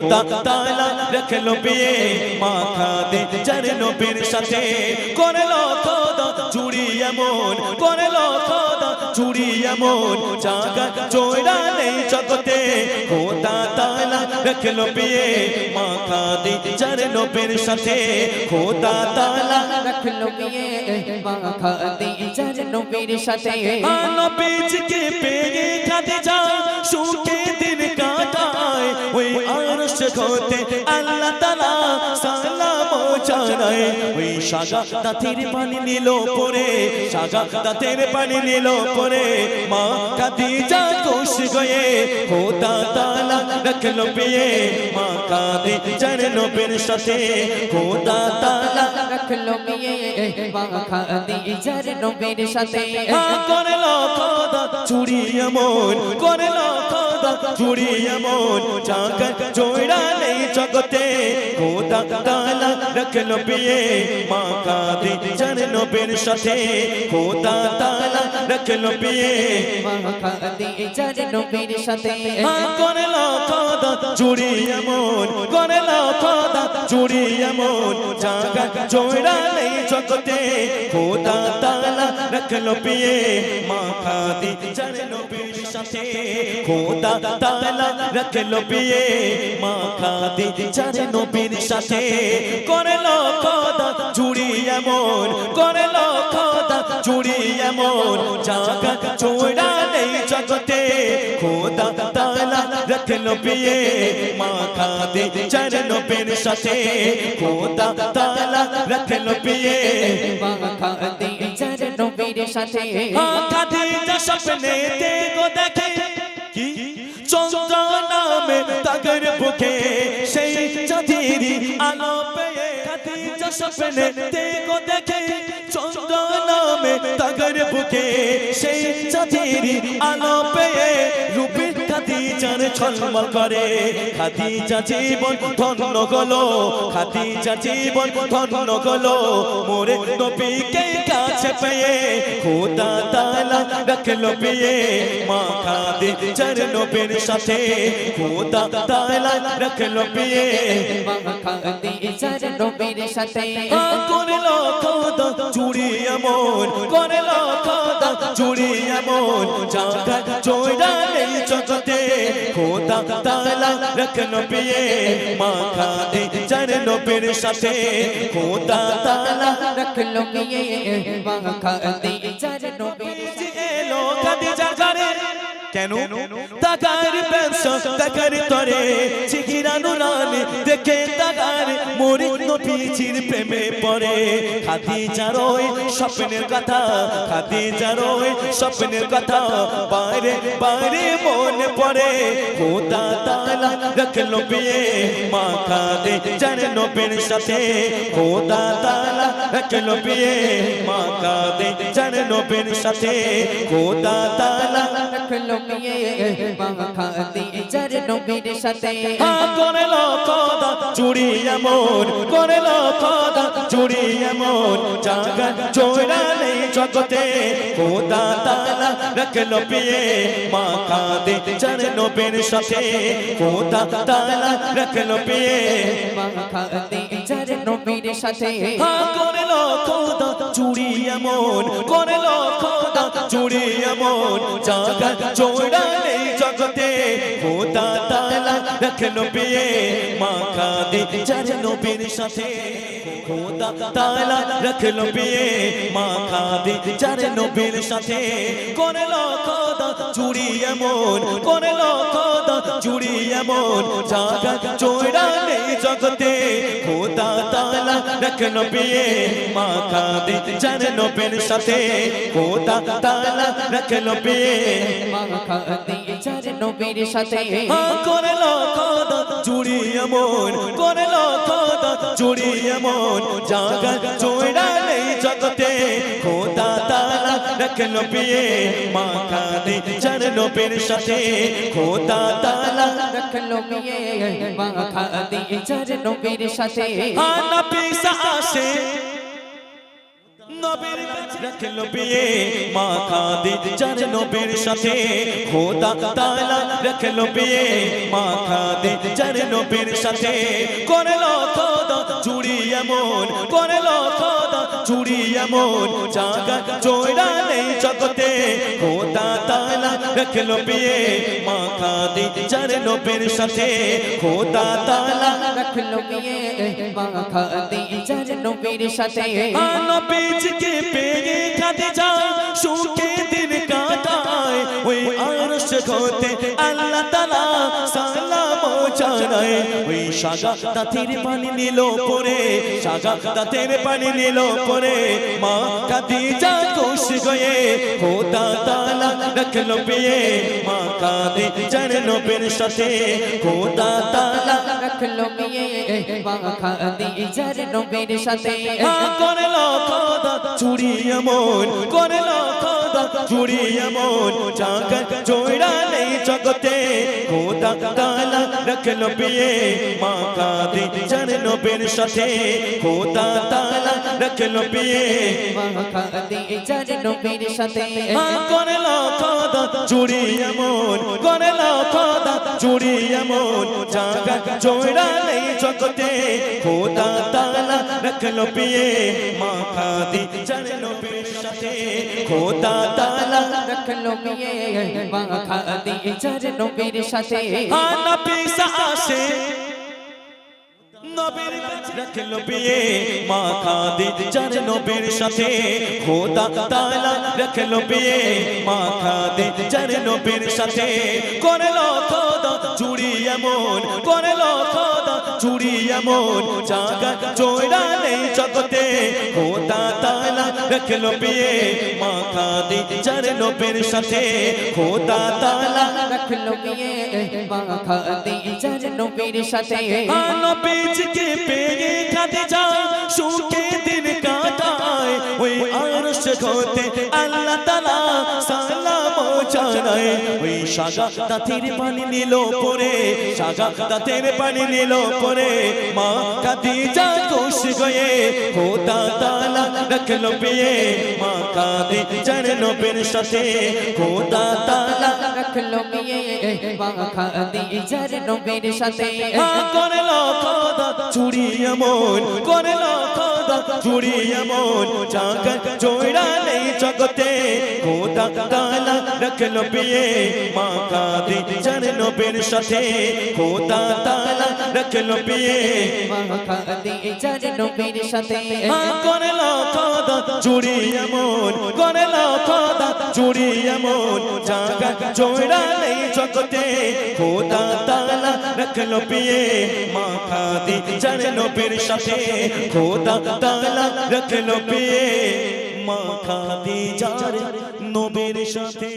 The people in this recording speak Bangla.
তালা রাখল বিয়ে মাথা দে চরণ বীর সাথে করল খোদা চুড়ি এমন করল চুরি এমন জাগা চোরা নেই জগতে। খোদা তালা রাখল বিয়ে মাখা দে যার নবীর সাথে। খোদা তালা রাখল বিয়ে যার নবীর সাথে। নবীজকে পেয়ে খাদিজা সুখে দিন কাটায়। ওই আরশ হতে আল্লাহ তাআলা সালাম জানায়। ওই সাগা দাঁতের পানি নিল পরে, সাগা দাঁতের পানি নিল পরে। মা খাদিজা খুশ গয়ে খোদা তালা রাখল বিয়ে। মা খাদিজার নবীর সাথে খোদা তালা রাখল বিয়ে। মা দিয়ে যার নবীর সাথে। করল খোদা চুরি এমন, করল খোদা চুরি এমন চাকা জোড়া নেই জগতে। খোদা তালা রাখল বিয়ে মা কাদি জান নবীর সাথে। খোদা তালা রাখল বিয়ে মাখা দিয়ে যার নবীর সাথে। করল খোদা চুরি এমন করল খোদা চুরি এমন জাগা জোড়া নেই জগতে, খোদা তালা রাখল পিয়ে মা খাদি জান নবীর সাথে, খোদা তালা রাখল বিয়ে। মা খাদি জান নবীর সাথে, করল খোদা জুড়ি এমন, করল খোদা চুরি এমন জাগা চোরা নেই জগতে। খোদা তালা রাখল বিয়ে, মা খাদি জান নবীর সাথে। খোদা তালা রাখল বিয়ে মাখা দিয়ে যার নবীর সাথে। খাদিজা স্বপ্নে দেখো দেখে, কি চন্দ্র নামে তাগর বুকে। সেই চাঁদেরি আলো পেয়ে খাদিজা স্বপ্নে দেখো দেখে চন্দ্র নামে তাগর বুকে সেই চাঁদেরি আলো পেয়ে রূপে খাদিজার ছলমল করে খাদিজা জীবন ধন্য হলো খাদিজা জীবন ধন্য হলো মোরে নবীকে কাছে পেয়ে খোদা তালা রাখল বিয়ে। মা খাদিজার নবীর সাথে খোদা তালা রাখল বিয়ে। মাখা দিয়ে যার নবীর সাথে। করল খোদা চুরি এমন করল খোদা চুরি এমন জাগা চোরা নেই জগতে। খোদা তালা রাখল বিয়ে দে চরণ পের সাথে। খোদা তালা রকন পিয়ে মাখা দিয়ে কেন? তাকার ব্যবসা তাকার তরে চিকিরানো রানী দেখে তাকার মরি নবীজির প্রেমে পড়ে। খাদিজার ওই স্বপ্নের কথা খাদিজার ওই স্বপ্নের কথা বাইরে বাইরে মনে পড়ে। খোদা তালা রাখল বিয়ে মা খাদিজার নবীর সাথে। খোদা তালা রাখল বিয়ে মা খাদিজার নবীর সাথে। খোদা তালা রাখল দিয়ে যার নবীর সাথে করল খোদা চুরি এমন করল খোদা চুরি এমন জাগা চোরা নেই জগতে খোদা তালা রাখল বিয়ে মা কাদে চার নবীর সাথে খোদা তালা রাখল বিয়ে মাখা দিয়ে যার নবীর সাথে করল খোদা চুরি এমন করল খোদা চুরি এমন জাগা চোড়া নেই জগতে। খোদা তালা রাখল বিয়ে মা কাদে চার নবীর সাথে। খোদা তালা রাখল বিয়ে মা কাদে চার নবীর সাথে। করল খোদা চুরি এমন, করল খোদা চুরি এমন, জাগা চোরা নেই জগতে। খোদা তালা রাখল বিয়ে মা কাদে চার নবীর সাথে। খোদা তালা রাখল বিয়ে মাখা দিয়ে যার নবীর সাথে করল খোদা চুরি এমন করল খোদা চুরি এমন জাগা চোরা নেই জগতে খোদা তালা রাখল বিয়ে মা কাদে চার নবীর সাথে খোদা তালা রাখল বিয়ে মাখা দিয়ে যার নবীর সাথে। আনা পিসা আসে। নবীর রাখল বিয়ে। মা খাদিজার নবীর সাথে খোদা তালা রাখল বিয়ে। মা খাদিজার নবীর সাথে করল খোদা চুড়ি এমন, করল খোদা চুড়ি এমন। জাগা নেই খোদা তাআলা রাখল বিয়ে মা খাদিজার নবীর সাথে খোদা তাআলা রাখল বিয়ে মা খাদিজার নবীর সাথে। নবীজিকে পেয়ে খাদিজা সুখে দিন কাটায়। ওই আরশ হতে আল্লাহ তাআলা সালাম জানায়। ওই সাগা দাঁতের পানি নিল পরে সাগা দাঁতের পানি নিল পরে মা খাদিজা খুশ গয়ে খোদা রাখল বিয়ে মা খাদিজার নবীর সাথে খোদা তাআলা রাখল বিয়ে মা খাদিজার নবীর সাথে করল খোদা চুরি এমন করল খোদা চুরি এমন জাগা জোড়া নেই জগতে খোদা তালা রাখল বিয়ে মা কাদি জান নবীর সাথে খোদা তালা রাখল বিয়ে মা খাদিজার নবীর সাথে করল চুরি এমন করল খোদা, চুরি এমন জাগা জোড়া নেই জগতে। খোদা তালা রাখল পিয়ে মা খাদি জান পেশাতে খোদা তালা রাখল পিয়ে মা খাদিজার নবীর সাথে। আনা পিসা আসে নবীর রাখল বিয়ে। মা খাদিজার নবীর সাথে, খোদা তাআলা রাখল বিয়ে। মা খাদিজার নবীর সাথে, করল খোদা চুড়ি এমন, করল খোদা চুরি এমন জাগা জোড়া নেই জগতে। খোদা তাআলা রাখল বিয়ে মা খাদিজার নবীর সাথে। খোদা তাআলা রাখল বিয়ে মা খাদিজার নবীর সাথে। সুখে দিন কাটায়। ওই আরশ হতে আল্লাহ তাআলা সালাম ওই সাগা দাঁতের পানি নিল পরে সাগা দাঁতের পানি নিল পরে মা খাদিজা খুশ গয়ে খোদা তাআলা রাখল বিয়ে। মা খাদিজার নবীর সাথে খোদা তাআলা রাখল বিয়ে। মা খাদিজার নবীর সাথে। করল খোদা চুরি এমন, করল খোদা চুরি এমন। জাগা জোড়া নেই জগতে খোদা তালা রাখল বিয়ে। মা কাদি জান নবীর সাথে খোদা তালা রাখল বিয়ে মা করল খোদা চুরি এমন করল খোদা চুরি এমন জাগা জোড়া নেই জগতে খোদা তালা রাখল বিয়ে মা খাদি জান নবীর সাথে খোদা তালা রাখল বিয়ে মা খাদি জান নবীর সাথে